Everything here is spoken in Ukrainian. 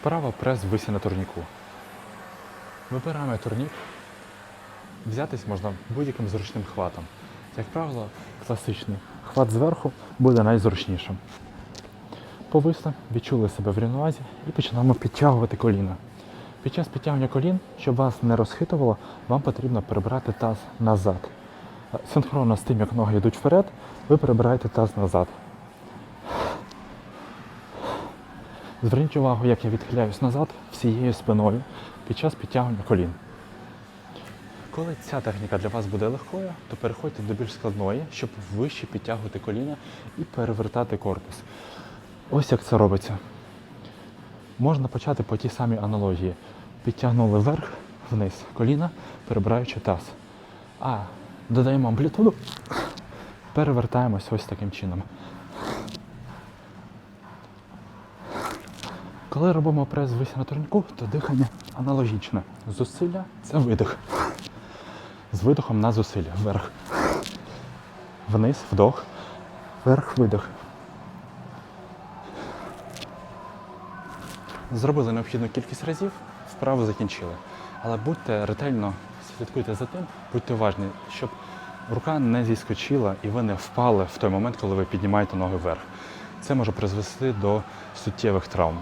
Вправо прес висі на турніку. Вибираємо турнік. Взятись можна будь-яким зручним хватом. Як правило, класичний хват зверху буде найзручнішим. Повисли, відчули себе в рівновазі і починаємо підтягувати коліна. Під час підтягування колін, щоб вас не розхитувало, вам потрібно перебрати таз назад. Синхронно з тим, як ноги йдуть вперед, ви перебираєте таз назад. Зверніть увагу, як я відхиляюсь назад всією спиною під час підтягування колін. Коли ця техніка для вас буде легкою, то переходьте до більш складної, щоб вище підтягувати коліна і перевертати корпус. Ось як це робиться. Можна почати по тій самій аналогії. Підтягнули вверх, вниз коліна, перебираючи таз. А додаємо амплітуду, перевертаємось ось таким чином. Коли робимо прес висі на турніку, то дихання аналогічне. Зусилля це видих. З видохом на зусилля. Вверх. Вниз, вдох. Вверх, видих. Зробили необхідну кількість разів, вправу закінчили. Але будьте ретельно, слідкуйте за тим, будьте уважні, щоб рука не зіскочила і ви не впали в той момент, коли ви піднімаєте ноги вверх. Це може призвести до суттєвих травм.